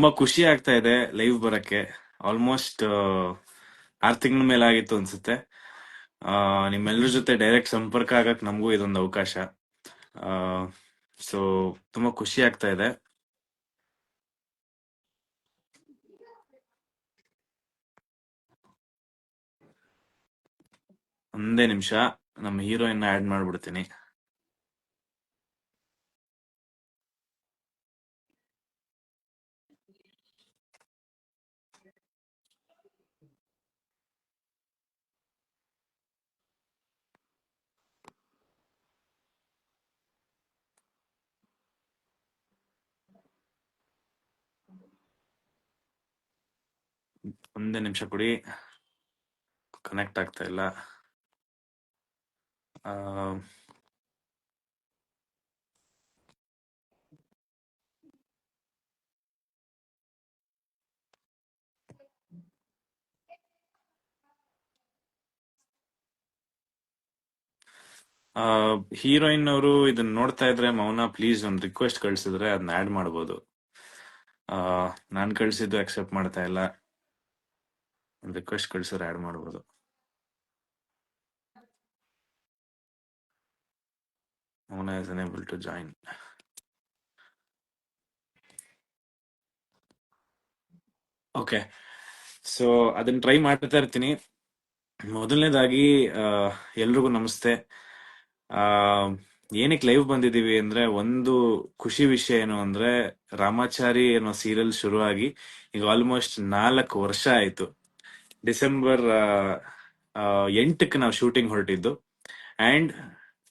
ತುಂಬಾ ಖುಷಿ ಆಗ್ತಾ ಇದೆ ಲೈವ್ ಬರಕ್ಕೆ. ಆಲ್ಮೋಸ್ಟ್ ಆರ್ ತಿಂಗಳ ಮೇಲೆ ಆಗಿತ್ತು ಅನ್ಸುತ್ತೆ. ನಿಮ್ಮೆಲ್ಲರ ಜೊತೆ ಡೈರೆಕ್ಟ್ ಸಂಪರ್ಕ ಆಗಕ್ ನಮಗೂ ಇದೊಂದು ಅವಕಾಶ. ಸೊ ತುಂಬಾ ಖುಷಿ ಆಗ್ತಾ ಇದೆ. ಒಂದೇ ನಿಮಿಷ, ನಮ್ಮ ಹೀರೋಯಿನ್ ಆಡ್ ಮಾಡ್ಬಿಡ್ತೀನಿ. ಒಂದೇ ನಿಮಿಷ ಕೊಡಿ. ಕನೆಕ್ಟ್ ಆಗ್ತಾ ಇಲ್ಲ. ಹೀರೋಯಿನ್ ಅವರು ಇದನ್ನ ನೋಡ್ತಾ ಇದ್ರೆ ಮೌನ ಪ್ಲೀಸ್ ಒಂದು ರಿಕ್ವೆಸ್ಟ್ ಕಳ್ಸಿದ್ರೆ ಅದನ್ನ ಆಡ್ ಮಾಡ್ಬೋದು. ನಾನ್ ಕಳ್ಸಿದ್ದು ಅಕ್ಸೆಪ್ಟ್ ಮಾಡ್ತಾ ಇಲ್ಲ. ರಿಕ್ವೆಸ್ಟ್ ಕಳಿಸಿದ್ರೆ ಆಡ್ ಮಾಡ್ಬೋದು. Mouna is unable to join okay so ಅದನ್ನ ಟ್ರೈ ಮಾಡ್ತಾ ಇರ್ತೀನಿ. ಮೊದಲನೇದಾಗಿ ಎಲ್ರಿಗೂ ನಮಸ್ತೆ. ಆ, ಏನಕ್ಕೆ ಲೈವ್ ಬಂದಿದೀವಿ ಅಂದ್ರೆ, ಒಂದು ಖುಷಿ ವಿಷಯ ಏನು ಅಂದ್ರೆ, ರಾಮಾಚಾರಿ ಅನ್ನೋ ಸೀರಿಯಲ್ ಶುರುವಾಗಿ ಈಗ ಆಲ್ಮೋಸ್ಟ್ ನಾಲ್ಕು ವರ್ಷ ಆಯ್ತು. ಡಿಸೆಂಬರ್ ಎಂಟಕ್ಕೆ ನಾವು ಶೂಟಿಂಗ್ ಹೊರಟಿದ್ದು. ಅಂಡ್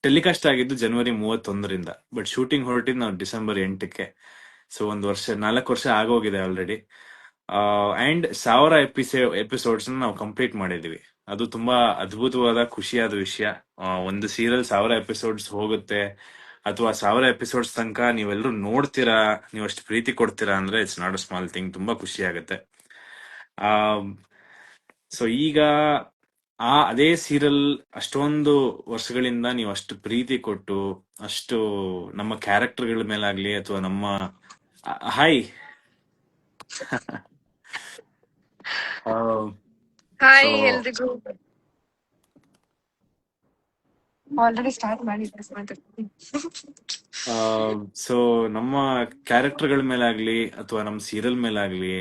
ಟೆಲಿಕಾಸ್ಟ್ ಆಗಿದ್ದು ಜನವರಿ ಮೂವತ್ತೊಂದರಿಂದ. ಬಟ್ ಶೂಟಿಂಗ್ ಹೊರಟಿದ್ದು ನಾವು ಡಿಸೆಂಬರ್ ಎಂಟಕ್ಕೆ. ಸೊ ಒಂದು ವರ್ಷ, ನಾಲ್ಕು ವರ್ಷ ಆಗೋಗಿದೆ ಆಲ್ರೆಡಿ ಅಂಡ್ ಸಾವಿರ ಎಪಿಸೋ ಎಪಿಸೋಡ್ಸ್ ನಾವು ಕಂಪ್ಲೀಟ್ ಮಾಡಿದೀವಿ ಅದು ತುಂಬಾ ಅದ್ಭುತವಾದ, ಖುಷಿಯಾದ ವಿಷಯ. ಒಂದು ಸೀರಿಯಲ್ ಸಾವಿರ ಎಪಿಸೋಡ್ಸ್ ಹೋಗುತ್ತೆ. ಅಥವಾ ಸಾವಿರ ಎಪಿಸೋಡ್ಸ್ ತನಕ ನೀವೆಲ್ಲರೂ ನೋಡ್ತೀರಾ ನೀವು ಅಷ್ಟು ಪ್ರೀತಿ ಕೊಡ್ತೀರಾ ಅಂದ್ರೆ it's not a small thing ತುಂಬಾ ಖುಷಿ ಆಗುತ್ತೆ. ಸೊ ಈಗ ಆ ಅದೇ ಸೀರಿಯಲ್ ಅಷ್ಟೊಂದು ವರ್ಷಗಳಿಂದ ನೀವು ಅಷ್ಟು ಪ್ರೀತಿ ಕೊಟ್ಟು ಅಷ್ಟು ನಮ್ಮ ಕ್ಯಾರೆಕ್ಟರ್ಗಳ ಮೇಲಾಗ್ಲಿ ಅಥವಾ ನಮ್ಮ ಹಾಯ್ ಹಾಯ್ ಸೊ ಎಲ್ರಿಗೂ. ಆಲ್ರೆಡಿ ಸ್ಟಾರ್ಟ್ ಮಾಡಿದ್ದೆ ಮಾತಾಡ್ತೀನಿ ಸೊ ನಮ್ಮ ಕ್ಯಾರೆಕ್ಟರ್ಗಳ ಮೇಲಾಗ್ಲಿ ಅಥವಾ ನಮ್ಮ ಸೀರಿಯಲ್ ಮೇಲಾಗ್ಲಿ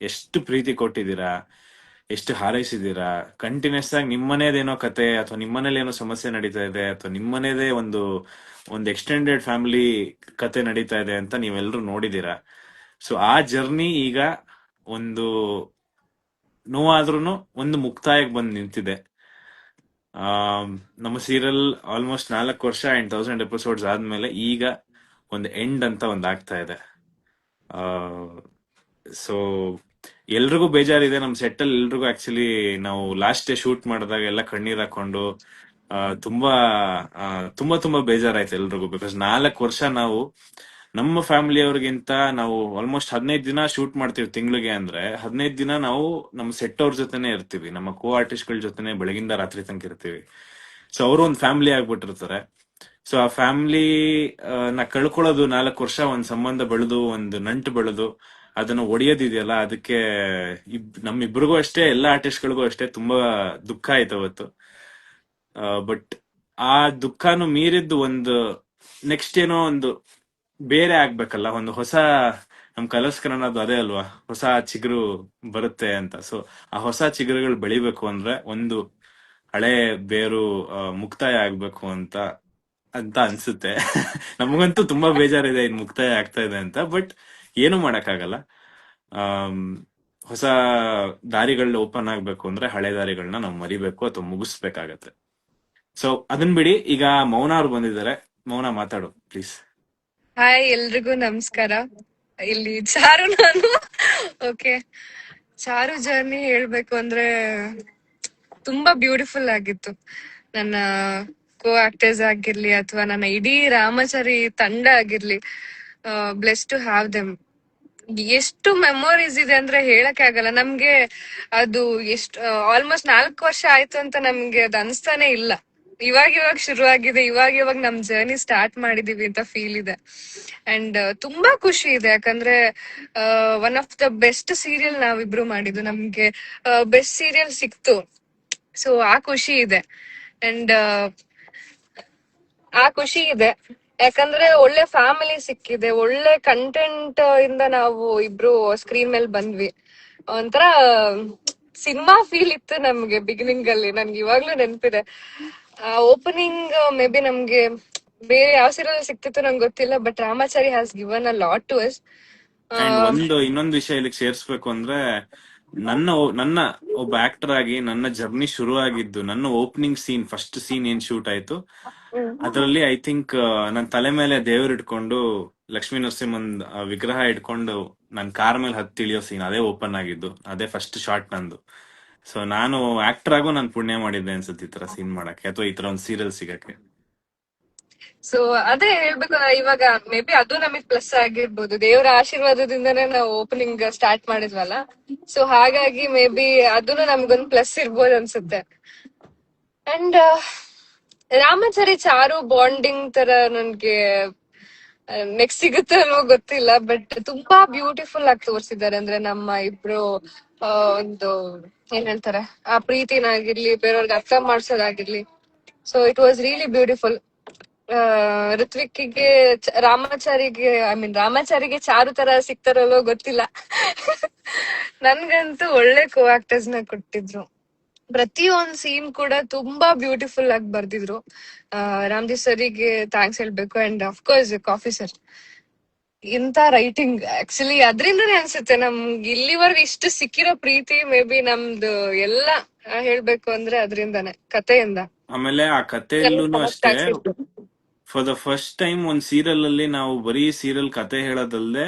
ಎಷ್ಟು ಪ್ರೀತಿ ಕೊಟ್ಟಿದ್ದೀರಾ? ಎಷ್ಟು ಹಾರೈಸಿದ್ದೀರಾ? ಕಂಟಿನ್ಯೂಸ್ ಆಗಿ ನಿಮ್ಮನೇದೇನೋ ಕತೆ ಅಥವಾ ನಿಮ್ಮನೇಲಿ ಏನೋ ಸಮಸ್ಯೆ ನಡೀತಾ ಇದೆ ಅಥವಾ ನಿಮ್ಮನೇದೇ ಒಂದು ಒಂದು ಎಕ್ಸ್ಟೆಂಡೆಡ್ ಫ್ಯಾಮಿಲಿ ಕತೆ ನಡೀತಾ ಇದೆ ಅಂತ ನೀವೆಲ್ಲರೂ ನೋಡಿದೀರಾ ಸೊ ಆ ಜರ್ನಿ ಈಗ ಒಂದು ನೋವಾದ್ರೂ ಒಂದು ಮುಕ್ತಾಯಕ್ಕೆ ಬಂದು ನಿಂತಿದೆ. ಆ ನಮ್ಮ ಸೀರಿಯಲ್ ಆಲ್ಮೋಸ್ಟ್ ನಾಲ್ಕು ವರ್ಷ ಅಂಡ್ ತೌಸಂಡ್ ಎಪಿಸೋಡ್ಸ್ ಆದ್ಮೇಲೆ ಈಗ ಒಂದು ಎಂಡ್ ಅಂತ ಒಂದು ಆಗ್ತಾ ಇದೆ. ಸೊ ಎಲ್ರಿಗೂ ಬೇಜಾರಿದೆ, ನಮ್ ಸೆಟ್ ಅಲ್ಲಿ ಎಲ್ರಿಗೂ ಆಕ್ಚುಲಿ ನಾವು ಲಾಸ್ಟ್ ಡೇ ಶೂಟ್ ಮಾಡಿದಾಗ ಎಲ್ಲ ಕಣ್ಣೀರ್ ಹಾಕೊಂಡು ತುಂಬಾ ತುಂಬಾ ತುಂಬಾ ಬೇಜಾರಾಯ್ತು ಎಲ್ರಿಗೂ. ಬಿಕಾಸ್ ನಾಲ್ಕು ವರ್ಷ ನಾವು ನಮ್ಮ ಫ್ಯಾಮಿಲಿ ಅವ್ರಿಗಿಂತ ನಾವು ಆಲ್ಮೋಸ್ಟ್ ಹದಿನೈದು ದಿನ ಶೂಟ್ ಮಾಡ್ತೀವಿ ತಿಂಗಳಿಗೆ ಅಂದ್ರೆ, ಹದಿನೈದು ದಿನ ನಾವು ನಮ್ಮ ಸೆಟ್ ಅವ್ರ ಜೊತೆನೆ ಇರ್ತೀವಿ. ನಮ್ಮ ಕೋ ಆರ್ಟಿಸ್ಟ್ಗಳ ಜೊತೆನೆ ಬೆಳಗಿಂದ ರಾತ್ರಿ ತನಕ ಇರ್ತೀವಿ. ಸೊ ಅವರು ಒಂದು ಫ್ಯಾಮಿಲಿ ಆಗ್ಬಿಟ್ಟಿರ್ತಾರೆ. ಸೊ ಆ ಫ್ಯಾಮಿಲಿ ನ ಕಳ್ಕೊಳ್ಳೋದು ನಾಲ್ಕು ವರ್ಷ ಒಂದ್ ಸಂಬಂಧ ಬೆಳೆದು, ಒಂದು ನಂಟು ಬೆಳೆದು ಅದನ್ನ ಒಡೆಯೋದಿದೆಯಲ್ಲ, ಅದಕ್ಕೆ ಇಬ್, ನಮ್ಮಿಬ್ರಿಗೂ ಅಷ್ಟೇ, ಎಲ್ಲ ಆರ್ಟಿಸ್ಟ್ಗಳಿಗೂ ಅಷ್ಟೇ ತುಂಬಾ ದುಃಖ ಆಯ್ತು ಅವತ್ತು. ಬಟ್ ಆ ದುಃಖನು ಮೀರಿದ್ದು ಒಂದು ನೆಕ್ಸ್ಟ್ ಏನೋ ಒಂದು ಬೇರೆ ಆಗ್ಬೇಕಲ್ಲ, ಒಂದು ಹೊಸ, ನಮ್ ಕಲರ್ಸ್ ಅನ್ನೋದು ಅದೇ ಅಲ್ವಾ, ಹೊಸ ಚಿಗುರು ಬರುತ್ತೆ ಅಂತ. ಸೊ ಆ ಹೊಸ ಚಿಗುರುಗಳು ಬೆಳಿಬೇಕು ಅಂದ್ರೆ ಒಂದು ಹಳೆ ಬೇರು ಮುಕ್ತಾಯ ಆಗ್ಬೇಕು ಅಂತ ಅಂತ ಅನ್ಸುತ್ತೆ. ನಮಗಂತೂ ತುಂಬಾ ಬೇಜಾರಿದೆ, ಇನ್ ಮುಕ್ತಾಯ ಆಗ್ತಾ ಇದೆ ಅಂತ. ಬಟ್ ಏನು ಮಾಡಕ್ಕಾಗಲ್ಲ. ಹೊಸ ದಾರಿಗಳು ಓಪನ್ ಆಗ್ಬೇಕು ಅಂದ್ರೆ ಹಳೆ ದಾರಿಗಳನ್ನ ನಾವು ಮರಿಬೇಕು ಅಥವಾ ಮುಗಿಸ್ಬೇಕಾಗತ್ತೆ. ಸೊ ಅದನ್ ಬಿಡಿ, ಈಗ ಮೌನ ಅವ್ರು ಬಂದಿದ್ದಾರೆ. ಮೌನ ಮಾತಾಡು ಪ್ಲೀಸ್ ಹಾಯ್ ಎಲ್ರಿಗೂ ನಮಸ್ಕಾರ. ಇಲ್ಲಿ ಚಾರು ನಾನು. ಓಕೆ ಚಾರು ಜರ್ನಿ ಹೇಳ್ಬೇಕು ಅಂದ್ರೆ ತುಂಬಾ ಬ್ಯೂಟಿಫುಲ್ ಆಗಿತ್ತು. ನನ್ನ ಕೋ ಆಕ್ಟರ್ಸ್ ಆಗಿರ್ಲಿ ಅಥವಾ ನನ್ನ ಇಡೀ ರಾಮಚಾರಿ ತಂಡ ಆಗಿರ್ಲಿ ಬ್ಲೆಸ್ ಟು ಹ್ಯಾವ್ ದೆಮ್ ಎಷ್ಟು ಮೆಮೊರೀಸ್ ಇದೆ ಅಂದ್ರೆ ಹೇಳಕ್ ಆಗಲ್ಲ ನಮ್ಗೆ ಅದು ಎಷ್ಟು ಆಲ್ಮೋಸ್ಟ್ ನಾಲ್ಕು ವರ್ಷ ಆಯ್ತು ಅಂತ ನಮ್ಗೆ ಅದು ಅನ್ಸ್ತಾನೆ ಇಲ್ಲ. ಇವಾಗ ಇವಾಗ ಶುರು ಆಗಿದೆ. ಇವಾಗ ಇವಾಗ ನಮ್ ಜರ್ನಿ ಸ್ಟಾರ್ಟ್ ಮಾಡಿದೀವಿ ಅಂತ ಫೀಲ್ ಇದೆ. ಅಂಡ್ ತುಂಬಾ ಖುಷಿ ಇದೆ. ಯಾಕಂದ್ರೆ one of the best serial ನಾವಿಬ್ರು ಮಾಡಿದ್ದು. ನಮ್ಗೆ ಬೆಸ್ಟ್ ಸೀರಿಯಲ್ ಸಿಕ್ತು. ಸೊ ಆ ಖುಷಿ ಇದೆ. ಅಂಡ್ ಆ ಖುಷಿ ಇದೆ. ಯಾಕಂದ್ರೆ ಒಳ್ಳೆ ಫ್ಯಾಮಿಲಿ ಸಿಕ್ಕಿದೆ ಒಳ್ಳೆ ಕಂಟೆಂಟ್ ಇಂದ ನಾವು ಇಬ್ರು ಸ್ಕ್ರೀನ್ ಮೇಲೆ ಬಂದ್ವಿ. ಒಂಥರ ಸಿನಿಮಾ ಫೀಲ್ ಇತ್ತು ನಮ್ಗೆ ಬಿಗಿನಿಂಗ್ ಅಲ್ಲಿ ನನ್ಗೆ ಇವಾಗ್ಲೂ ನೆನಪಿದೆ. ಓಪನಿಂಗ್ ಮೇ ಬಿ ನಮ್ಗೆ ಬೇರೆ ಯಾವ ಸೀರಿಯಲ್ ಸಿಕ್ತಿತ್ತು ನಂಗೆ ಗೊತ್ತಿಲ್ಲ but Ramachari has given a lot to us ಒಂದು ಇನ್ನೊಂದು ವಿಷಯ ಇಲ್ಲಿ ಸೇರಿಸ್ಬೇಕು ಅಂದ್ರೆ ನನ್ನ ನನ್ನ ಒಬ್ಬ ಆಕ್ಟರ್ ಆಗಿ ನನ್ನ ಜರ್ನಿ ಶುರು ಆಗಿದ್ದು ನನ್ನ ಓಪನಿಂಗ್ ಸೀನ್ ಫಸ್ಟ್ ಸೀನ್ ಏನ್ ಶೂಟ್ ಆಯ್ತು ಅದರಲ್ಲಿ ಐ ಥಿಂಕ್ ನನ್ನ ತಲೆ ಮೇಲೆ ದೇವ್ರು ಇಟ್ಕೊಂಡು ಲಕ್ಷ್ಮೀ ನರಸಿಂಹನ್ ವಿಗ್ರಹ ಇಟ್ಕೊಂಡು ನನ್ ಕಾರ್ ಮೇಲೆ ಹತ್ತಿ ಇಳಿಯೋ ಸೀನ್ ಅದೇ ಓಪನ್ ಆಗಿದ್ದು ಅದೇ ಫಸ್ಟ್ ಶಾರ್ಟ್ ನಂದು. ಸೊ ನಾನು ಆಕ್ಟರ್ ಆಗು ನಾನು ಪುಣ್ಯ ಮಾಡಿದ್ದೆ ಅನ್ಸುತ್ತೆ ಈ ತರ ಸೀನ್ ಮಾಡಕ್ಕೆ ಅಥವಾ ಈ ತರ ಒಂದು ಸೀರಿಯಲ್ ಸಿಗಕ್ಕೆ. ಸೊ ಅದೇ ಹೇಳ್ಬೇಕು, ಇವಾಗ ಮೇ ಬಿ ಅದು ನಮಗ್ ಪ್ಲಸ್ ಆಗಿರ್ಬೋದು. ದೇವರ ಆಶೀರ್ವಾದದಿಂದನೇ ನಾವು ಓಪನಿಂಗ್ ಸ್ಟಾರ್ಟ್ ಮಾಡಿದ್ವಲ್ಲ? ಸೊ ಹಾಗಾಗಿ ಮೇ ಬಿ ಅದನ್ನು ನಮ್ಗೊಂದು ಪ್ಲಸ್ ಇರ್ಬೋದು ಅನ್ಸುತ್ತೆ. ಅಂಡ್ ರಾಮಾಚಾರಿ ಚಾರು ಬಾಂಡಿಂಗ್ ತರ ನನ್ಗೆ ನೆಕ್ಸ್ಟ್ ಸಿಗುತ್ತೆ ಅನ್ನೋ ಗೊತ್ತಿಲ್ಲ ಬಟ್ ತುಂಬಾ ಬ್ಯೂಟಿಫುಲ್ ಆಗಿ ತೋರಿಸಿದ್ದಾರೆ. ಅಂದ್ರೆ ನಮ್ಮ ಇಬ್ರು ಒಂದು, ಏನ್ ಹೇಳ್ತಾರೆ? ಆ, ಪ್ರೀತಿನಾಗಿರ್ಲಿ, ಬೇರೆಯವ್ರಿಗೆ ಅರ್ಥ ಮಾಡ್ಸೋದಾಗಿರ್ಲಿ. So it was really beautiful ಋತ್ವಿಕ್ಕಿಗೆ ಚ- ರಾಮಾಚಾರಿಗೆ ಐ ಮೀನ್ ರಾಮಾಚಾರಿಗೆ ಚಾರು ತರ ಸಿಗ್ತಾರಲ್ವೋ ಗೊತ್ತಿಲ್ಲ. ನನ್ಗಂತೂ ಒಳ್ಳೆ ಕೋ ಆಕ್ಟರ್ಸ್ನ ಕೊಟ್ಟಿದ್ರು. ಪ್ರತಿಯೊಂದ್ ಸೀನ್ ಕೂಡ ತುಂಬಾ ಬ್ಯೂಟಿಫುಲ್ ಆಗಿ ಬರ್ದಿದ್ರು. ಆ, ರಾಮ್ಜಿ ಸರಿಗೆ ಥ್ಯಾಂಕ್ಸ್ ಹೇಳ್ಬೇಕು ಅಂಡ್ ಅಫ್ಕೋರ್ಸ್ ಕಾಫಿ ಸರ್ ಇಂತ ರೈಟಿಂಗ್ ಆಕ್ಚುಲಿ ಅದ್ರಿಂದನೇ ಅನ್ಸುತ್ತೆ ನಮ್ಗೆ ಇಲ್ಲಿವರೆಗೂ ಇಷ್ಟು ಸಿಕ್ಕಿರೋ ಪ್ರೀತಿ ಮೇ ಬಿ ನಮ್ದು ಎಲ್ಲ ಹೇಳ್ಬೇಕು ಅಂದ್ರೆ ಅದ್ರಿಂದಾನೆ ಕಥೆಯಿಂದ. ಆಮೇಲೆ ಆ ಕಥೆಯಲ್ಲೂ ಅಷ್ಟೇ. ಫಾರ್ ದ ಫಸ್ಟ್ ಟೈಮ್ ಒಂದ್ ಸೀರಿಯಲ್ ಅಲ್ಲಿ ನಾವು ಬರೀ ಸೀರಿಯಲ್ ಕತೆ ಹೇಳೋದಲ್ಲದೆ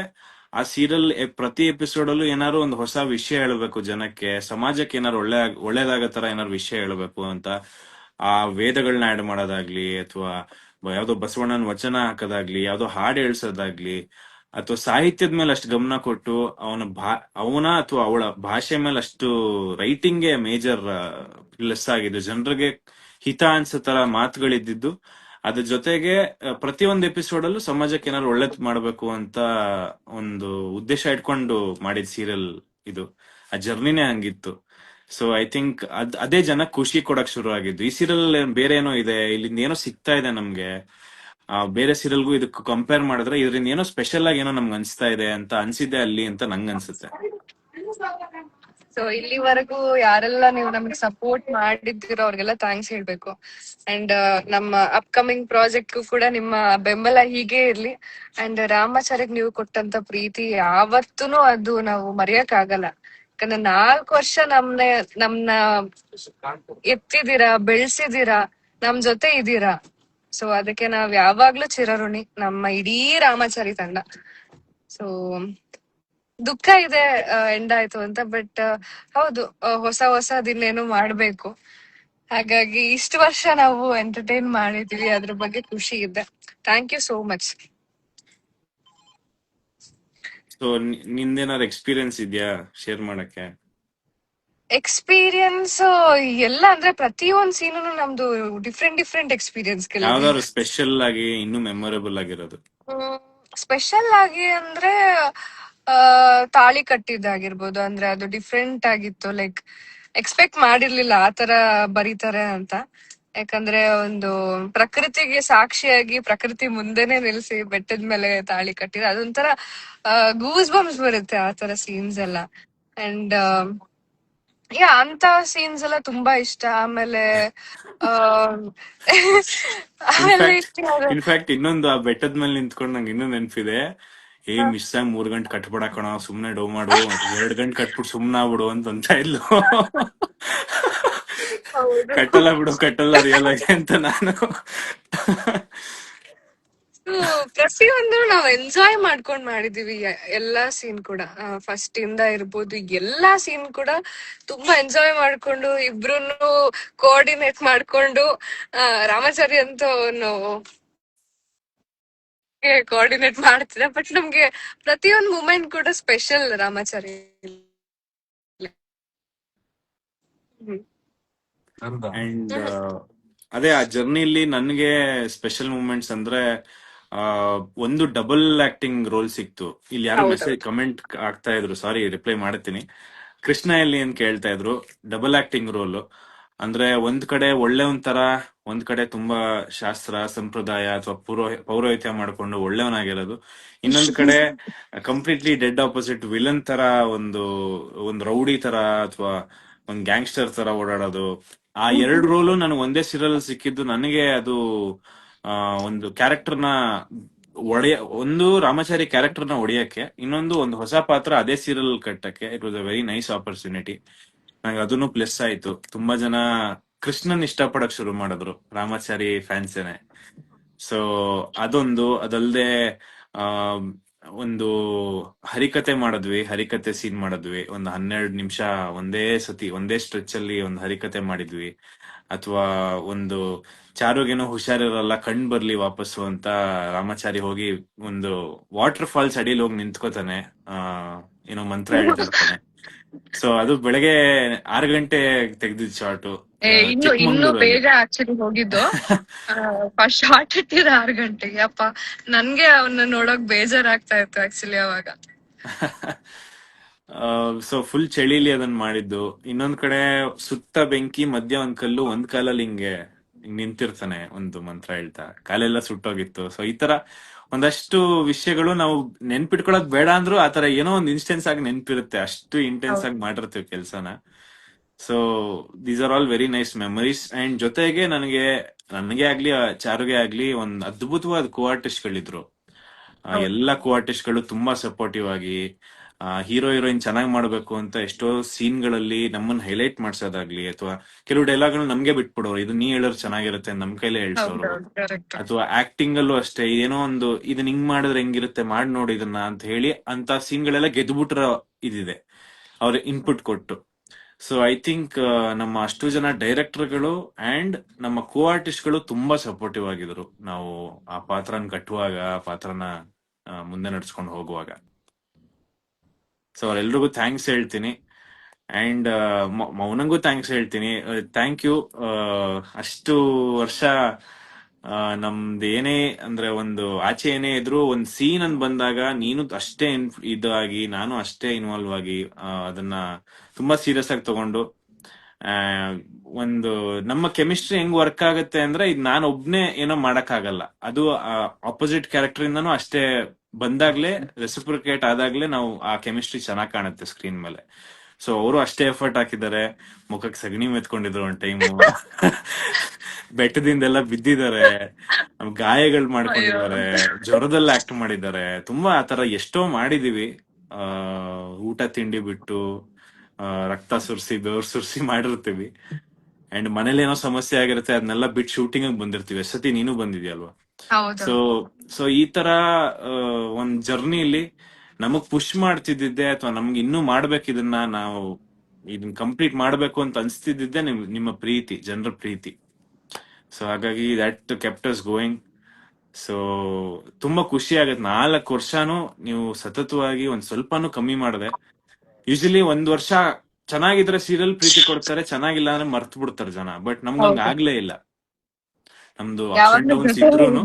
ಆ ಸೀರಿಯಲ್ ಪ್ರತಿ ಎಪಿಸೋಡ್ ಅಲ್ಲೂ ಏನಾದ್ರು ಒಂದು ಹೊಸ ವಿಷಯ ಹೇಳ್ಬೇಕು ಜನಕ್ಕೆ, ಸಮಾಜಕ್ಕೆ ಏನಾದ್ರು ಒಳ್ಳೆ ಒಳ್ಳೇದಾಗ ತರ ಏನಾದ್ರು ವಿಷಯ ಹೇಳ್ಬೇಕು ಅಂತ. ಆ ವೇದಗಳನ್ನ ಆಡ್ ಮಾಡೋದಾಗ್ಲಿ ಅಥವಾ ಯಾವ್ದೋ ಬಸವಣ್ಣನ ವಚನ ಹಾಕೋದಾಗ್ಲಿ, ಯಾವ್ದೋ ಹಾಡು ಹೇಳ್ಸೋದಾಗ್ಲಿ, ಅಥವಾ ಸಾಹಿತ್ಯದ ಮೇಲೆ ಅಷ್ಟು ಗಮನ ಕೊಟ್ಟು ಅವನ ಭಾ, ಅವನ ಅಥವಾ ಅವಳ ಭಾಷೆ ಮೇಲೆ ಅಷ್ಟು ರೈಟಿಂಗ್ ಮೇಜರ್ ಲೆಸ್ ಆಗಿದ್ದು, ಜನರಿಗೆ ಹಿತ ಅನ್ಸೋ ತರ ಮಾತುಗಳಿದ್ದಿದ್ದು ಅದ್ರ ಜೊತೆಗೆ ಪ್ರತಿ ಪ್ರತಿಯೊಂದು ಎಪಿಸೋಡ್ ಅಲ್ಲೂ ಸಮಾಜಕ್ಕೆ ಏನಾದ್ರು ಒಳ್ಳೇದ್ ಮಾಡ್ಬೇಕು ಅಂತ ಒಂದು ಉದ್ದೇಶ ಇಟ್ಕೊಂಡು ಮಾಡಿದ ಸೀರಿಯಲ್ ಇದು. ಆ ಜರ್ನಿನೇ ಹಂಗಿತ್ತು. ಸೊ ಐ ಥಿಂಕ್ ಅದ್ ಅದೇ ಜನ ಖುಷಿ ಕೊಡಕ್ ಶುರು ಆಗಿದ್ದು. ಈ ಸೀರಿಯಲ್ ಬೇರೆ ಏನೋ ಇದೆ ಇಲ್ಲಿಂದ ಏನೋ ಸಿಗ್ತಾ ಇದೆ ನಮ್ಗೆ. ಆ, ಬೇರೆ ಸೀರಿಯಲ್ಗೂ ಇದಕ್ಕೆ ಕಂಪೇರ್ ಮಾಡಿದ್ರೆ ಇದರಿಂದ ಏನೋ ಸ್ಪೆಷಲ್ ಆಗಿ ಏನೋ ನಮ್ಗೆ ಅನ್ಸ್ತಾ ಇದೆ ಅಂತ ಅನ್ಸಿದೆ ಅಲ್ಲಿ ಅಂತ ನಂಗೆ ಅನ್ಸುತ್ತೆ ಸೊ ಇಲ್ಲಿವರೆಗೂ ಯಾರೆಲ್ಲ ನೀವು ನಮ್ಗೆ ಸಪೋರ್ಟ್ ಮಾಡಿದ್ದೀರೋ ಅವ್ರಿಗೆಲ್ಲ ಥ್ಯಾಂಕ್ಸ್ ಹೇಳ್ಬೇಕು. ಅಂಡ್ ನಮ್ಮ ಅಪ್ಕಮಿಂಗ್ ಪ್ರಾಜೆಕ್ಟ್ ಕೂಡ ನಿಮ್ಮ ಬೆಂಬಲ ಹೀಗೆ ಇರ್ಲಿ. ಅಂಡ್ ರಾಮಾಚಾರ್ಯಗ್ ನೀವು ಕೊಟ್ಟಂತ ಪ್ರೀತಿ ಯಾವತ್ತೂ ಅದು ನಾವು ಮರೆಯಕ್ ಆಗಲ್ಲ ಯಾಕಂದ್ರೆ ನಾಲ್ಕು ವರ್ಷ ನಮ್ನ ನಮ್ನ ಎತ್ತಿದೀರಾ ಬೆಳ್ಸಿದೀರಾ ನಮ್ ಜೊತೆ ಇದ್ದೀರಾ. ಸೊ ಅದಕ್ಕೆ ನಾವ್ ಯಾವಾಗ್ಲೂ ಚಿರಋಣಿ ನಮ್ಮ ಇಡೀ ರಾಮಾಚಾರಿ ತಂಡ. ಸೊ ದುಃಖ ಇದೆ ಎಂಡ್ ಆಯ್ತು ಅಂತ ಬಟ್ ಹೌದು ಹೊಸ ಹೊಸ ದಿನೇನು ಮಾಡ್ಬೇಕು. ಹಾಗಾಗಿ ಇಷ್ಟು ವರ್ಷ ನಾವು ಎಂಟರ್ಟೈನ್ ಮಾಡಿದೀವಿ ಅದ್ರ ಬಗ್ಗೆ ಖುಷಿ ಇದೆ. Thank you so much so ನಿಂದೇನಾದ್ರು experience ಇದೆಯಾ ಶೇರ್ ಮಾಡಕ್ಕೆ? ಎಕ್ಸ್ಪೀರಿಯನ್ಸ್ ಎಲ್ಲ ಅಂದ್ರೆ ಪ್ರತಿಯೊಂದು ಸೀನು ನಮ್ದು ಡಿಫ್ರೆಂಟ್ ಡಿಫ್ರೆಂಟ್ ಎಕ್ಸ್ಪೀರಿಯನ್ಸ್ ಯಾವ್ದಾದ್ರು ಸ್ಪೆಷಲ್ ಆಗಿ ಇನ್ನೂ ಮೆಮೊರೇಬಲ್ ಆಗಿರೋದು? ಸ್ಪೆಷಲ್ ಆಗಿ ಅಂದ್ರೆ ತಾಳಿ ಕಟ್ಟಿದ್ದಾಗಿರ್ಬೋದು ಅಂದ್ರೆ ಅದು ಡಿಫ್ರೆಂಟ್ ಆಗಿತ್ತು. ಲೈಕ್ ಎಕ್ಸ್ಪೆಕ್ಟ್ ಮಾಡಿರ್ಲಿಲ್ಲ ಆತರ ಬರೀತಾರೆ ಅಂತ. ಯಾಕಂದ್ರೆ ಒಂದು ಪ್ರಕೃತಿಗೆ ಸಾಕ್ಷಿಯಾಗಿ ಪ್ರಕೃತಿ ಮುಂದೆನೆ ನಿಲ್ಸಿ ಬೆಟ್ಟದ ಮೇಲೆ ತಾಳಿ ಕಟ್ಟಿದ್ರೆ ಅದೊಂಥರ ಗೂಸ್ ಬಂಬ್ಸ್ ಬರುತ್ತೆ ಆ ತರ ಸೀನ್ಸ್ ಎಲ್ಲ. ಅಂಡ್ ಯಾ ಅಂತ ಸೀನ್ಸ್ ಎಲ್ಲ ತುಂಬಾ ಇಷ್ಟ. ಆಮೇಲೆ ಇನ್ಫ್ಯಾಕ್ಟ್ ಇನ್ಫ್ಯಾಕ್ಟ್ ಇನ್ನೊಂದು ಆ ಬೆಟ್ಟದ ಮೇಲೆ ನಿಂತ್ಕೊಂಡು ನಂಗೆ ಇನ್ನೂ ನೆನ್ಪಿದೆ. ಏ ಮಿಸ್ ಆಗಿ ಮೂರ್ ಗಂಟೆ ಕಟ್ಬಿಡ ಕಣ ಸುಮ್ನೆ ಡೋ ಮಾಡು ಎರಡ್ ಗಂಟೆ ಕಟ್ಬಿಟ್ಟು ಸುಮ್ನ ಬಿಡು ಅಂತ ಅಂತ ಇಲ್ಲ ಕಟ್ಟಲ್ಲ ಬಿಡು ಕಟ್ಟಲ್ಲ ರಿಯಲ್ ಆಗಿ ಅಂತ ನಾನು. ಪ್ರತಿಯೊಂದು ನಾವ್ ಎಂಜಾಯ್ ಮಾಡ್ಕೊಂಡ್ ಮಾಡಿದೀವಿ ಎಲ್ಲಾ ಸೀನ್ ಕೂಡ. ಫಸ್ಟ್ ಇಂದ ಇರ್ಬೋದು ಎಲ್ಲಾ ಸೀನ್ ಕೂಡ ತುಂಬಾ ಎಂಜಾಯ್ ಮಾಡ್ಕೊಂಡು ಇಬ್ರು ಕೋಆರ್ಡಿನೇಟ್ ಮಾಡ್ಕೊಂಡು ಅಂತ ಅಂತೂ ಕೋಆರ್ಡಿನೇಟ್ ಮಾಡ್ತಿದ್ದೆ ಬಟ್ ನಮ್ಗೆ ಪ್ರತಿಯೊಂದು ಮೂಮೆಂಟ್ ಕೂಡ ಸ್ಪೆಷಲ್ ರಾಮಾಚಾರಿ. ಅಂಡ್ ಅದೇ ಆ ಜರ್ನಿಲಿ ನನ್ಗೆ ಸ್ಪೆಷಲ್ ಮೂಮೆಂಟ್ಸ್ ಅಂದ್ರೆ ಆ ಒಂದು ಡಬಲ್ ಆಕ್ಟಿಂಗ್ ರೋಲ್ ಸಿಕ್ತು. ಇಲ್ಲಿ ಯಾರೋ ಮೆಸೇಜ್ ಕಮೆಂಟ್ ಆಗ್ತಾ ಇದ್ರು. ಸಾರಿ ರಿಪ್ಲೈ ಮಾಡ್ತೀನಿ. ಕೃಷ್ಣ ಎಲ್ಲಿ ಅಂತ ಕೇಳ್ತಾ ಇದ್ರು. ಡಬಲ್ ಆಕ್ಟಿಂಗ್ ರೋಲ್ ಅಂದ್ರೆ ಒಂದ್ ಕಡೆ ಒಳ್ಳೆ ಒಂಥರ, ಒಂದ್ ಕಡೆ ತುಂಬಾ ಶಾಸ್ತ್ರ, ಸಂಪ್ರದಾಯ ಅಥವಾ ಪುರೋ, ಪೌರೋಹಿತ್ಯ ಮಾಡ್ಕೊಂಡು ಒಳ್ಳೆಯವನಾಗಿರೋದು ಇನ್ನೊಂದ್ ಕಡೆ ಕಂಪ್ಲೀಟ್ಲಿ ಡೆಡ್ ಆಪೋಸಿಟ್ ವಿಲನ್ ತರ ಒಂದು, ಒಂದ್ ರೌಡಿ ತರ ಅಥವಾ ಒಂದ್ ಗ್ಯಾಂಗ್ಸ್ಟರ್ ತರ ಓಡಾಡೋದು. ಆ ಎರಡು ರೋಲು ನನಗೆ ಒಂದೇ ಸೀರಿಯಲ್ ಸಿಕ್ಕಿದ್ದು ನನಗೆ ಅದು ಒಂದು ಕ್ಯಾರೆಕ್ಟರ್ನ ಒಡೆಯ ಒಂದು ರಾಮಾಚಾರಿ ಕ್ಯಾರೆಕ್ಟರ್ನ ಒಡೆಯಕ್ಕೆ, ಇನ್ನೊಂದು ಒಂದು ಹೊಸ ಪಾತ್ರ ಅದೇ ಸೀರಿಯಲ್ ಕಟ್ಟಕ್ಕೆ. It was a very nice opportunity ನಂಗೆ ಅದನ್ನು ಪ್ಲಸ್ ಆಯ್ತು. ತುಂಬಾ ಜನ ಕೃಷ್ಣನ್ ಇಷ್ಟಪಡಕ್ ಶುರು ಮಾಡಿದ್ರು, ರಾಮಾಚಾರಿ ಫ್ಯಾನ್ಸೇನೆ ಸೊ ಅದೊಂದು, ಅದಲ್ದೆ ಆ ಒಂದು ಹರಿಕತೆ ಮಾಡಿದ್ವಿ, ಹರಿಕತೆ ಸೀನ್ ಮಾಡಿದ್ವಿ. ಒಂದು ಹನ್ನೆರಡು ನಿಮಿಷ ಒಂದೇ ಸತಿ, ಒಂದೇ ಸ್ಟ್ರೆಚ್ ಅಲ್ಲಿ ಒಂದು ಹರಿಕತೆ ಮಾಡಿದ್ವಿ. ಅಥವಾ ಒಂದು ಚಾರುಗೇನೋ ಹುಷಾರಿರಲ್ಲ, ಕಣ್ ಬರ್ಲಿ ವಾಪಸ್ಸು ಅಂತ ರಾಮಾಚಾರಿ ಹೋಗಿ ಒಂದು ವಾಟರ್ ಫಾಲ್ಸ್ ಅಡಿಯಲ್ಲಿ ಹೋಗಿ ನಿಂತ್ಕೋತಾನೆ. ಆ, ಏನೋ ಮಂತ್ರ ಹೇಳ್ತಿರ್ತಾನೆ. ಸೊ ಅದು ಬೆಳಗ್ಗೆ ಆರು ಗಂಟೆ ತೆಗ್ದಿದ್ ಶಾರ್ಟ್ ಇನ್ನು ಇನ್ನು ಬೇಗ ಆಕ್ಚುಲಿ ಹೋಗಿದ್ದು. ಶಾರ್ಟ್ ಇಟ್ಟಿದ ಆರು ಗಂಟೆಗೆ. ಅಪ್ಪ ನನ್ಗೆ ಅವನ್ನ ನೋಡೋಕ್ ಬೇಜಾರಾಗ್ತಾ ಇತ್ತು ಆಕ್ಚುಲಿ ಅವಾಗ. ಸೊ ಫುಲ್ ಚಳಿಲಿ ಅದನ್ನ ಮಾಡಿದ್ದು. ಇನ್ನೊಂದ್ ಕಡೆ ಸುತ್ತ ಬೆಂಕಿ ಮಧ್ಯ ಒಂದ್ ಕಲ್ಲು ಒಂದ್ ಕಾಲಲ್ಲಿ ಹಿಂಗೆ ನಿಂತಿರ್ತಾನೆ ಒಂದು ಮಂತ್ರ ಹೇಳ್ತಾ. ಕಾಲೆಲ್ಲ ಸುಟ್ಟೋಗಿತ್ತು. ಸೊ ಈ ತರ ಒಂದಷ್ಟು ವಿಷಯಗಳು ನಾವು ನೆನ್ಪಿಟ್ಕೊಳಕ್ ಬೇಡ ಅಂದ್ರೂ ಆತರ ಏನೋ ಒಂದ್ ಇನ್ಸ್ಟೆನ್ಸ್ ಆಗಿ ನೆನ್ಪಿರುತ್ತೆ. ಅಷ್ಟು ಇಂಟೆನ್ಸ್ ಆಗಿ ಮಾಡಿರ್ತೀವಿ ಕೆಲ್ಸನ. So these are all very nice memories and ಜೊತೆಗೆ ನನಗೆ ನನಗೆ ಆಗ್ಲಿ ಆ ಚಾರುಗೆ ಆಗ್ಲಿ ಒಂದ್ ಅದ್ಭುತವಾದ ಕೋ ಗಳಿದ್ರು. ಎಲ್ಲಾ ಕೋ ಎಲ್ಲ ಕೋ ಗಳು ತುಂಬಾ ಸಪೋರ್ಟಿವ್ ಆಗಿ ಹೀರೋ ಹೀರೋಯಿನ್ ಚೆನ್ನಾಗಿ ಮಾಡ್ಬೇಕು ಅಂತ ಎಷ್ಟೋ ಸೀನ್ಗಳಲ್ಲಿ ನಮ್ಮನ್ನ ಹೈಲೈಟ್ ಮಾಡ್ಸೋದಾಗ್ಲಿ ಅಥವಾ ಕೆಲವು ಡೈಲಾಗ್ಗಳು ನಮ್ಗೆ ಬಿಟ್ಬಿಡೋರು ಇದು ನೀ ಹೇಳೋರು ಚೆನ್ನಾಗಿರುತ್ತೆ ನಮ್ ಕೈಲೇ ಹೇಳ್ಸೋರು ಅಥವಾ ಆಕ್ಟಿಂಗ್ ಅಲ್ಲೂ ಅಷ್ಟೇ ಏನೋ ಒಂದು ಇದನ್ನ ಹಿಂಗ್ ಮಾಡಿದ್ರೆ ಹೆಂಗಿರುತ್ತೆ ಮಾಡಿ ನೋಡಿ ಇದನ್ನ ಅಂತ ಹೇಳಿ ಅಂತ ಸೀನ್ ಗಳೆಲ್ಲ ಗೆದ್ಬಿಟ್ರ ಇದಿದೆ ಅವ್ರ ಇನ್ಪುಟ್ ಕೊಟ್ಟು. ಸೊ ಐ ಥಿಂಕ್ ನಮ್ಮ ಅಷ್ಟು ಜನ ಡೈರೆಕ್ಟರ್ಗಳು ಅಂಡ್ ನಮ್ಮ ಕೋ ಗಳು ತುಂಬಾ ಸಪೋರ್ಟಿವ್ ಆಗಿದ್ರು. ನಾವು ಆ ಪಾತ್ರನ ಕಟ್ಟುವಾಗ ಆ ಪಾತ್ರನ ಮುಂದೆ ನಡ್ಸ್ಕೊಂಡು ಹೋಗುವಾಗ. ಸೊ ಅವರೆಲ್ರಿಗೂ ಥ್ಯಾಂಕ್ಸ್ ಹೇಳ್ತೀನಿ. ಅಂಡ್ ಮೌನಂಗೂ ಥ್ಯಾಂಕ್ಸ್ ಹೇಳ್ತೀನಿ. ಥ್ಯಾಂಕ್ ಯು ಅಷ್ಟು ವರ್ಷ ನಮ್ದು ಏನೇ ಅಂದ್ರೆ ಒಂದು ಆಚೆ ಏನೇ ಇದ್ರು ಒಂದ್ ಸೀನ್ ಅಂತ ಬಂದಾಗ ನೀನು ಅಷ್ಟೇ ಇದಾಗಿ, ನಾನು ಅಷ್ಟೇ ಇನ್ವಾಲ್ವ್ ಆಗಿ ಅದನ್ನ ತುಂಬಾ ಸೀರಿಯಸ್ ಆಗಿ ತಗೊಂಡು ಒಂದು ನಮ್ಮ ಕೆಮಿಸ್ಟ್ರಿ ಹೆಂಗ್ ವರ್ಕ್ ಆಗುತ್ತೆ ಅಂದ್ರೆ ಇದು ನಾನು ಒಬ್ನೇ ಏನೋ ಮಾಡಕ್ ಆಗಲ್ಲ ಅದು ಆಪೋಸಿಟ್ ಕ್ಯಾರೆಕ್ಟರ್ ಇಂದನೂ ಅಷ್ಟೇ ಬಂದಾಗ್ಲೇ ರೆಸಿಪ್ರಿಕೇಟ್ ಆದಾಗ್ಲೇ ನಾವು ಆ ಕೆಮಿಸ್ಟ್ರಿ ಚೆನ್ನಾಗ್ ಕಾಣುತ್ತೆ ಸ್ಕ್ರೀನ್ ಮೇಲೆ. ಸೊ ಅವರು ಅಷ್ಟೇ ಎಫರ್ಟ್ ಹಾಕಿದ್ದಾರೆ. ಮುಖಕ್ಕೆ ಸಗಣಿ ಮೆತ್ಕೊಂಡಿದ್ರು ಒಂದ್ ಟೈಮು ಬೆಟ್ಟದಿಂದೆಲ್ಲ ಬಿದ್ದಿದ್ದಾರೆ. ಗಾಯಗಳು ಮಾಡ್ಕೊಂಡಿದ್ದಾರೆ. ಜ್ವರದಲ್ಲಿ ಆಕ್ಟ್ ಮಾಡಿದ್ದಾರೆ. ತುಂಬಾ ಆತರ ಎಷ್ಟೋ ಮಾಡಿದೀವಿ. ಊಟ ತಿಂಡಿ ಬಿಟ್ಟು ರಕ್ತ ಸುರಿಸಿ, ಬೆವರ್ ಸುರಿಸಿ ಮಾಡಿರ್ತೀವಿ. ಅಂಡ್ ಮನೇಲಿ ಏನೋ ಸಮಸ್ಯೆ ಆಗಿರುತ್ತೆ ಅದನ್ನೆಲ್ಲ ಬಿಟ್ ಶೂಟಿಂಗ್ ಬಂದಿರ್ತೀವಿ. ಸತಿ ನೀನು ಬಂದಿದ್ಯಲ್ವಾ? ಸೊ ಸೊ ಈ ತರ ಒಂದ್ ಜರ್ನಿಲಿ ನಮಗ್ ಪುಷ್ ಮಾಡ್ತಿದ್ದಿದ್ದೆ ಅಥವಾ ನಮ್ಗೆ ಇನ್ನೂ ಮಾಡ್ಬೇಕು ಇದನ್ನ ನಾವು ಇದನ್ನ ಕಂಪ್ಲೀಟ್ ಮಾಡ್ಬೇಕು ಅಂತ ಅನ್ಸ್ತಿದ್ದಿದ್ದೆ ನಿಮ್ ನಿಮ್ಮ ಪ್ರೀತಿ ಜನರ ಪ್ರೀತಿ. ಸೊ ಹಾಗಾಗಿ that kept us going so ತುಂಬಾ ಖುಷಿ ಆಗತ್ತೆ ನಾಲ್ಕು ವರ್ಷನೂ ನೀವು ಸತತವಾಗಿ ಒಂದ್ ಸ್ವಲ್ಪನೂ ಕಮ್ಮಿ ಮಾಡದೆ. ಯೂಶಲಿ ಒಂದ್ ವರ್ಷ ಚೆನ್ನಾಗಿದ್ರೆ ಸೀರಿಯಲ್ ಪ್ರೀತಿ ಕೊಡ್ತಾರೆ ಚೆನ್ನಾಗಿಲ್ಲ ಅಂದ್ರೆ ಮರ್ತ್ ಬಿಡ್ತಾರೆ ಜನ. ಬಟ್ ನಮ್ಗೆ ಹಂಗ ಆಗ್ಲೇ ಇಲ್ಲ. ನಮ್ದು ಅಪ್ಸ್ ಅಂಡ್ ಯಾವಾಗ್ಲೂ ಡೌನ್ಸ್ ಇದ್ರೂನು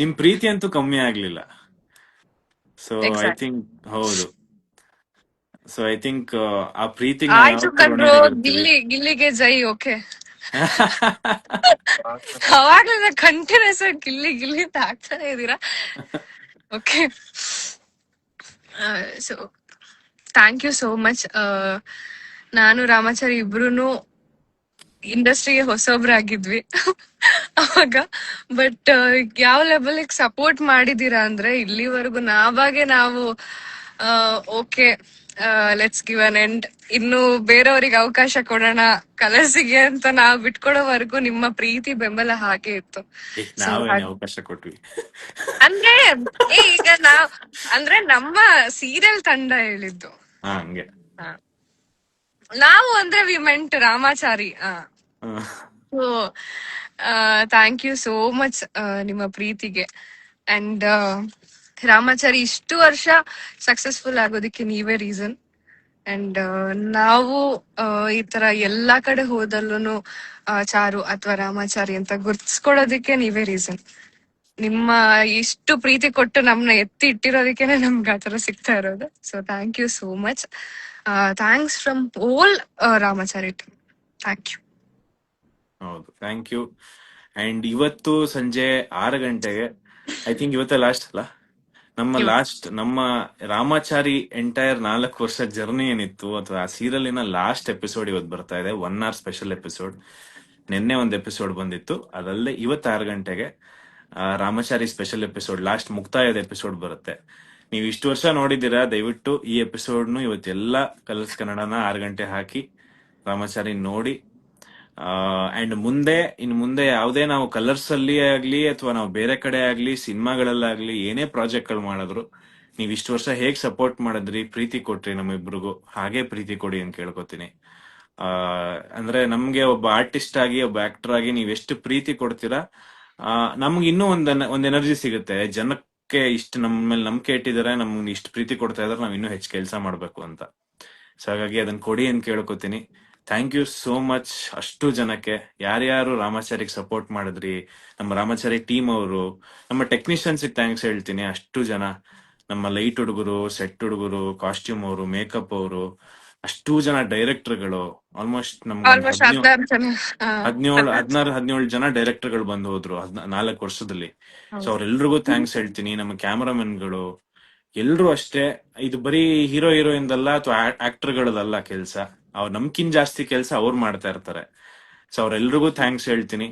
ನಿಮ್ ಪ್ರೀತಿ ಅಂತೂ ಕಮ್ಮಿ ಆಗ್ಲಿಲ್ಲ. ಸೊ ಐ ಥಿಂಕ್ ಹೌದು. ಸೊ ಐ ಥಿಂಕ್ ಆ ಪ್ರೀತಿ ಆಯ್ತು ಕಣ್ರು ಗಿಲ್ಲಿ ಗಿಲ್ಲಿಗೆ ಜೈ ಓಕೆ ಅವಾಗ್ಲಿಂದ ಕಂಟಿನ್ಯೂಸ್ ಆಗಿ ಗಿಲ್ಲಿ ಗಿಲ್ಲಿ ಅಂತ ಹಾಕ್ತಾನೆ ಇದೀರಾ okay so thank you so much ನಾನು ರಾಮಾಚಾರಿ ಇಬ್ರು ಇಂಡಸ್ಟ್ರಿಗೆ ಹೊಸೊಬ್ರಾಗಿದ್ವಿ ಅವಾಗ ಬಟ್ ಯಾವ ಲೆವೆಲ್ ಸಪೋರ್ಟ್ ಮಾಡಿದೀರಾ ಅಂದ್ರೆ ಇಲ್ಲಿವರೆಗೂ ನಾವಾಗೆ ನಾವು okay let's give an end ಇನ್ನು ಬೇರೆಯವರಿಗೆ ಅವಕಾಶ ಕೊಡೋಣ. ಕಲರ್ಸಿಗೆ ಅಂತ ನಾವು ಬಿಟ್ಕೊಡೋವರೆಗೂ ನಿಮ್ಮ ಪ್ರೀತಿ ಬೆಂಬಲ ಹಾಗೆ ಇತ್ತು. ಅವಕಾಶ ಕೊಟ್ವಿ. ಅಂದ್ರೆ ಈಗ ನಾವ್ ಅಂದ್ರೆ ನಮ್ಮ ಸೀರಿಯಲ್ ತಂಡ ಹೇಳಿದ್ದು. ನಾವು ಅಂದ್ರೆ we made Ramachari thank you so much ನಿಮ್ಮ ಪ್ರೀತಿಗೆ. ಅಂಡ್ ರಾಮಾಚಾರಿ ಇಷ್ಟು ವರ್ಷ ಸಕ್ಸಸ್ಫುಲ್ ಆಗೋದಕ್ಕೆ ನೀವೇ ರೀಸನ್ ಅಂಡ್ ನಾವು ಆ, ಈ ತರ ಎಲ್ಲಾ ಕಡೆ ಹೋದಲ್ಲೂ ಚಾರು ಅಥವಾ ರಾಮಾಚಾರಿ ಅಂತ ಗುರ್ತಿಸ್ಕೊಳ್ಳೋದಕ್ಕೆ ನೀವೇ ರೀಸನ್ ನಿಮ್ಮ ಇಷ್ಟು ಪ್ರೀತಿ ಕೊಟ್ಟು ನಮ್ನ ಎತ್ತಿ ಇಟ್ಟಿರೋದಕ್ಕೆ ನಮ್ಗೆ ಆ ತರ ಸಿಗ್ತಾ ಇರೋದು. So thank you so much thanks from all Ramachari team thank you ಹೌದು ಥ್ಯಾಂಕ್ ಯು ಅಂಡ್ ಇವತ್ತು ಸಂಜೆ ಆರು ಗಂಟೆಗೆ ಐ ಥಿಂಕ್ ಇವತ್ತೇ ಲಾಸ್ಟ್ ಅಲ್ಲ? ನಮ್ಮ ಲಾಸ್ಟ್ ನಮ್ಮ ರಾಮಾಚಾರಿ ಎಂಟೈರ್ ನಾಲ್ಕು ವರ್ಷ ಜರ್ನಿ ಏನಿತ್ತು ಅಥವಾ ಆ ಸೀರಿಯಲಿನ ಲಾಸ್ಟ್ ಎಪಿಸೋಡ್ ಇವತ್ತು ಬರ್ತಾ ಇದೆ ಒನ್ ಅವರ್ ಸ್ಪೆಷಲ್ ಎಪಿಸೋಡ್ ನಿನ್ನೆ ಒಂದು ಎಪಿಸೋಡ್ ಬಂದಿತ್ತು. ಅದಲ್ಲದೆ ಇವತ್ತು ಆರು ಗಂಟೆಗೆ ಆ, ರಾಮಾಚಾರಿ ಸ್ಪೆಷಲ್ ಎಪಿಸೋಡ್ ಲಾಸ್ಟ್ ಮುಕ್ತಾಯದ ಎಪಿಸೋಡ್ ಬರುತ್ತೆ. ನೀವು ಇಷ್ಟು ವರ್ಷ ನೋಡಿದ್ದೀರಾ ದಯವಿಟ್ಟು ಈ ಎಪಿಸೋಡ್ನು ಇವತ್ತೆಲ್ಲ ಕಲರ್ಸ್ ಕನ್ನಡನ ಆರು ಗಂಟೆ ಹಾಕಿ ರಾಮಾಚಾರಿ ನೋಡಿ ಅಂಡ್ ಮುಂದೆ ಇನ್ ಮುಂದೆ ಯಾವುದೇ ನಾವು ಕಲರ್ಸ್ ಅಲ್ಲಿ ಆಗ್ಲಿ ಅಥವಾ ನಾವು ಬೇರೆ ಕಡೆ ಆಗ್ಲಿ ಸಿನಿಮಾಗಳಲ್ಲಾಗ್ಲಿ ಏನೇ ಪ್ರಾಜೆಕ್ಟ್ಗಳು ಮಾಡಿದ್ರು, ನೀವ್ ಇಷ್ಟು ವರ್ಷ ಹೇಗ್ ಸಪೋರ್ಟ್ ಮಾಡಿದ್ರಿ, ಪ್ರೀತಿ ಕೊಟ್ರಿ ನಮ್ಮಿಬ್ರಿಗೂ, ಹಾಗೆ ಪ್ರೀತಿ ಕೊಡಿ ಅಂತ ಕೇಳ್ಕೊತೀನಿ. ಆ, ಅಂದ್ರೆ ನಮ್ಗೆ ಒಬ್ಬ ಆರ್ಟಿಸ್ಟ್ ಆಗಿ, ಒಬ್ಬ ಆಕ್ಟರ್ ಆಗಿ ನೀವ್ ಎಷ್ಟು ಪ್ರೀತಿ ಕೊಡ್ತೀರಾ, ಆ, ನಮ್ಗೆ ಇನ್ನೂ ಒಂದ್ ಒಂದ್ ಎನರ್ಜಿ ಸಿಗುತ್ತೆ. ಜನಕ್ಕೆ ಇಷ್ಟು ನಮ್ಮ ಮೇಲೆ ನಂಬಿಕೆ ಇಟ್ಟಿದ್ದಾರೆ ನಮ್ಗೆ ಇಷ್ಟು ಪ್ರೀತಿ ಕೊಡ್ತಾ ಇದಾರೆ, ನಾವ್ ಇನ್ನೂ ಹೆಚ್ಚು ಕೆಲಸ ಮಾಡ್ಬೇಕು ಅಂತ. ಸೊ ಹಾಗಾಗಿ ಅದನ್ನ ಕೊಡಿ ಅಂತ ಕೇಳ್ಕೊತೀನಿ. ಥ್ಯಾಂಕ್ ಯು ಸೋ ಮಚ್ ಅಷ್ಟು ಜನಕ್ಕೆ. ಯಾರ್ಯಾರು ರಾಮಾಚಾರಿಗೆ ಸಪೋರ್ಟ್ ಮಾಡಿದ್ರಿ ನಮ್ಮ ರಾಮಾಚಾರಿ ಟೀಮ್ ಅವರು ನಮ್ಮ ಟೆಕ್ನಿಷಿಯನ್ಸ್ ಥ್ಯಾಂಕ್ಸ್ ಹೇಳ್ತೀನಿ. ಅಷ್ಟು ಜನ. ನಮ್ಮ ಲೈಟ್ ಹುಡುಗರು ಸೆಟ್ ಹುಡುಗರು ಕಾಸ್ಟ್ಯೂಮ್ ಅವರು ಮೇಕಪ್ ಅವರು ಅಷ್ಟು ಜನ ಡೈರೆಕ್ಟರ್ಗಳು ಆಲ್ಮೋಸ್ಟ್ ನಮ್ಗೆ ಹದಿನೇಳು ಹದಿನಾರು ಹದಿನೇಳು ಜನ ಡೈರೆಕ್ಟರ್ಗಳು ಬಂದು ಹೋದ್ರು. ನಾಲ್ಕು ವರ್ಷದಲ್ಲಿ. ಸೊ ಅವ್ರೆಲ್ರಿಗೂ ಥ್ಯಾಂಕ್ಸ್ ಹೇಳ್ತೀನಿ. ನಮ್ಮ ಕ್ಯಾಮರಾಮನ್ಗಳು ಎಲ್ರು ಅಷ್ಟೇ. ಇದು ಬರೀ ಹೀರೋ ಹೀರೋಯಿನ್ ಅಲ್ಲ ಅಥವಾ ಆಕ್ಟರ್ಗಳದಲ್ಲ ಕೆಲಸ? ಅವ್ರು ನಮ್ಕಿನ್ ಜಾಸ್ತಿ ಕೆಲಸ ಅವ್ರು ಮಾಡ್ತಾ ಇರ್ತಾರೆ. ಸೊ ಅವ್ರೆಲ್ರಿಗೂ ಥ್ಯಾಂಕ್ಸ್ ಹೇಳ್ತೀನಿ.